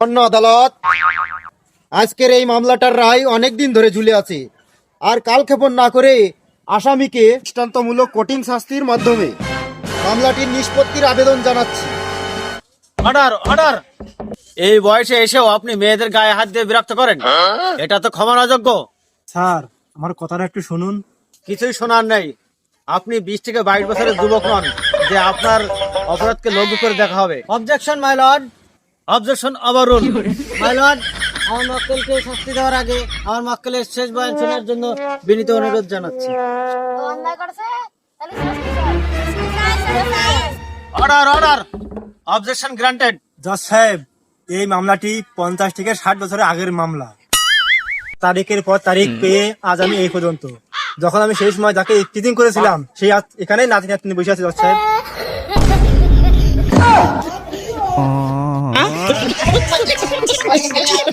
অন্য আদালত। আজকের এই মামলাটার রায় অনেক দিন ধরে ঝুলে আছে। আর কালক্ষেপণ না করে আসামিকে দৃষ্টান্তমূলক কঠিন শাস্তির মাধ্যমে মামলাটির নিষ্পত্তির আবেদন জানাচ্ছি। Order order! এই বয়সে এসেও আপনি মেয়েদের গায়ে হাত দিয়ে বিরক্ত করেন? এটা তো ক্ষমার অযোগ্য স্যার আমার কথাটা একটু শুনুন। কিছুই শোনার নেই। আপনি বিশ থেকে বাইশ বছরের যুবক নন যে আপনার অপরাধকে লঘু করে দেখা হবে। Objection my lord objection my lord আমার মক্কেলকে শাস্তি দেওয়ার আগে আমার মক্কেলের শেষ বয়ান শোনার জন্য বিনীত অনুরোধ জানাচ্ছি। অর্ডার অর্ডার অবজেকশন গ্রান্টেড জজ সাহেব এই মামলাটি পঞ্চাশ থেকে ষাট বছরের আগের মামলা। তারিখের পর তারিখ পেয়ে আজ আমি এই পর্যন্ত। যখন আমি সেই সময় যাকে চিটিং করেছিলাম সেই আজ এখানেই নাতি নাতনি বসে আছে জজ সাহেব। 我这是什么